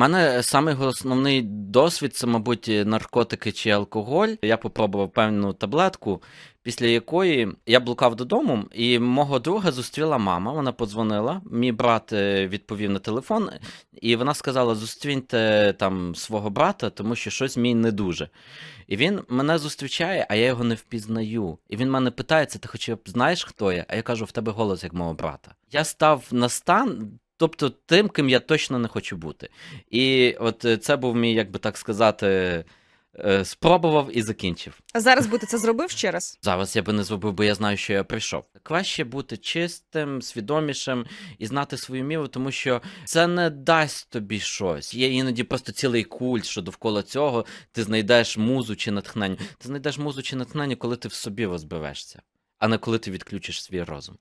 Мене самий основний досвід це, мабуть, наркотики чи алкоголь. Я попробував певну таблетку, після якої я блукав додому, і мого друга зустріла мама. Вона подзвонила. Мій брат е, відповів на телефон, і вона сказала: зустріньте там свого брата, тому що щось мій не дуже. І він мене зустрічає, а я його не впізнаю. І він мене питається: ти хоча б знаєш, хто я? А я кажу, в тебе голос як мого брата. Я став на стан. Тобто тим, ким я точно не хочу бути. І от е, це був мій, як би так сказати, е, спробував і закінчив. А зараз би ти це зробив ще раз? Зараз я би не зробив, бо я знаю, що я прийшов. Краще бути чистим, свідомішим і знати свою міру, тому що це не дасть тобі щось. Є іноді просто цілий культ, що довкола цього ти знайдеш музу чи натхнення. Ти знайдеш музу чи натхнення, коли ти в собі розберешся, а не коли ти відключиш свій розум.